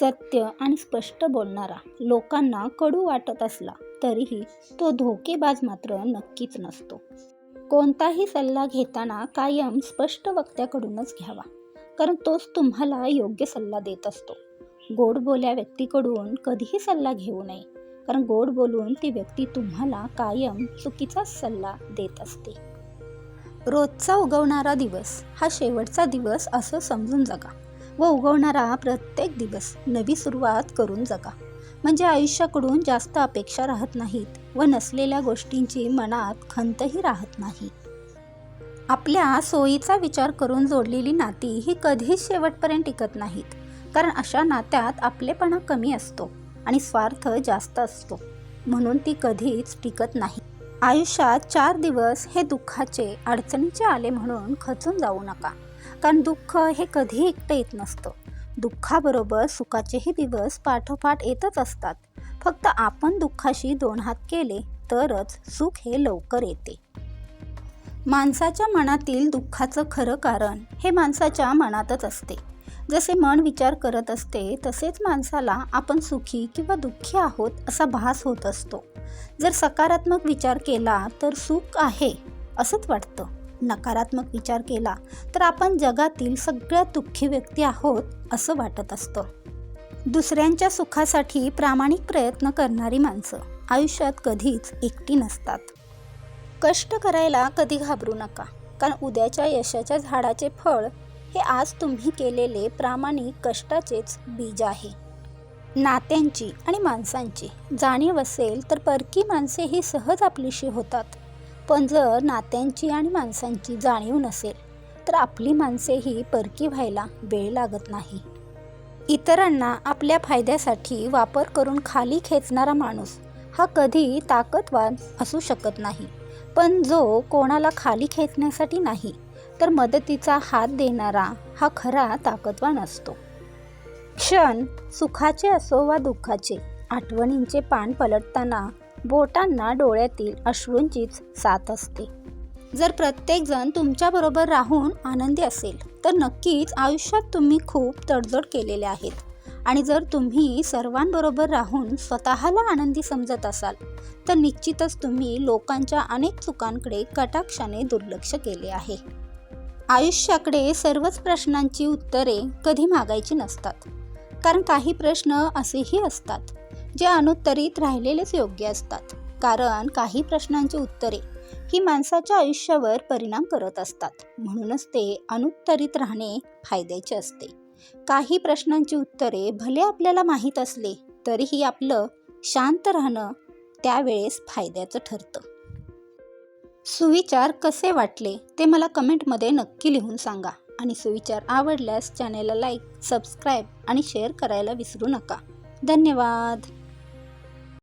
सत्य आणि स्पष्ट बोलणारा लोकांना कडू वाटत असला तरीही तो धोकेबाज मात्र नक्कीच नसतो. कोणताही सल्ला घेताना कायम स्पष्ट वक्त्याकडूनच घ्यावा कारण तोच तुम्हाला योग्य सल्ला देत असतो. गोड बोल्या व्यक्तीकडून कधीही सल्ला घेऊ नये कारण गोड बोलून ती व्यक्ती तुम्हाला कायम चुकीचाच सल्ला देत असते. रोजचा उगवणारा दिवस हा शेवटचा दिवस असं समजून जगा. व उगवणारा प्रत्येक दिवस नवी सुरुवात करून जगा. म्हणजे आयुष्याकडून जास्त अपेक्षा राहत नाहीत व नसलेल्या गोष्टींची मनात खंतही राहत नाही. आपल्या सोयीचा विचार करून जोडलेली नाती ही कधीच शेवटपर्यंत टिकत नाहीत. कारण अशा नात्यात आपलेपणा कमी असतो आणि स्वार्थ जास्त असतो. म्हणून ती कधीच टिकत नाही. आयुष्यात चार दिवस हे दुःखाचे अडचणीचे आले म्हणून खचून जाऊ नका. कारण दुःख हे कधी एकटं येत नसतं. दुःखाबरोबर सुखाचेही दिवस पाठोपाठ येतच असतात. फक्त आपण दुःखाशी दोन हात केले तरच सुख हे लवकर येते. माणसाच्या मनातील दुःखाचं खरं कारण हे माणसाच्या मनातच असते. जसे मन विचार करत असते तसेच माणसाला आपण सुखी किंवा दुःखी आहोत असा भास होत असतो. जर सकारात्मक विचार केला तर सुख आहे असंच वाटतं. नकारात्मक विचार केला तर आपण जगातील सगळ्यात दुःखी व्यक्ती आहोत असं वाटत असतं. दुसऱ्यांच्या सुखासाठी प्रामाणिक प्रयत्न करणारी माणसं आयुष्यात कधीच एकटी नसतात. कष्ट करायला कधी घाबरू नका कारण उद्याच्या यशाच्या झाडाचे फळ हे आज तुम्ही केलेले प्रामाणिक कष्टाचेच बीज आहे. नात्यांची आणि माणसांची जाणीव असेल तर परकी माणसे ही सहज आपलीशी होतात. पण जर नात्यांची आणि माणसांची जाणीव नसेल तर आपली माणसे ही परकी व्हायला वेळ लागत नाही. इतरांना आपल्या फायद्यासाठी वापर करून खाली खेचणारा माणूस हा कधी ताकदवान असू शकत नाही. पण जो कोणाला खाली खेचण्यासाठी नाही तर मदतीचा हात देणारा हा खरा ताकदवान असतो. क्षण सुखाचे असो वा दुःखाचे आठवणींचे पान पलटताना बोटांना डोळ्यातील अश्रूंचीच साथ असते. जर प्रत्येकजण तुमच्याबरोबर राहून आनंदी असेल तर नक्कीच आयुष्यात तुम्ही खूप तडजोड केलेले आहेत. आणि जर तुम्ही सर्वांबरोबर राहून स्वतःला आनंदी समजत असाल तर निश्चितच तुम्ही लोकांच्या अनेक चुकांकडे कटाक्षाने दुर्लक्ष केले आहे. आयुष्याकडे सर्वच प्रश्नांची उत्तरे कधी मागायची नसतात कारण काही प्रश्न असेही असतात जे अनुत्तरित राहिलेलेच योग्य असतात. कारण काही प्रश्नांची उत्तरे ही माणसाच्या आयुष्यावर परिणाम करत असतात. म्हणूनच ते अनुत्तरित राहणे फायद्याचे असते. काही प्रश्नांची उत्तरे भले आपल्याला माहीत असले तरीही आपलं शांत राहणं त्यावेळेस फायद्याचं ठरतं. सुविचार कसे वाटले ते मला कमेंटमध्ये नक्की लिहून सांगा. आणि सुविचार आवडल्यास चॅनेलला लाईक सबस्क्राईब आणि शेअर करायला विसरू नका. धन्यवाद.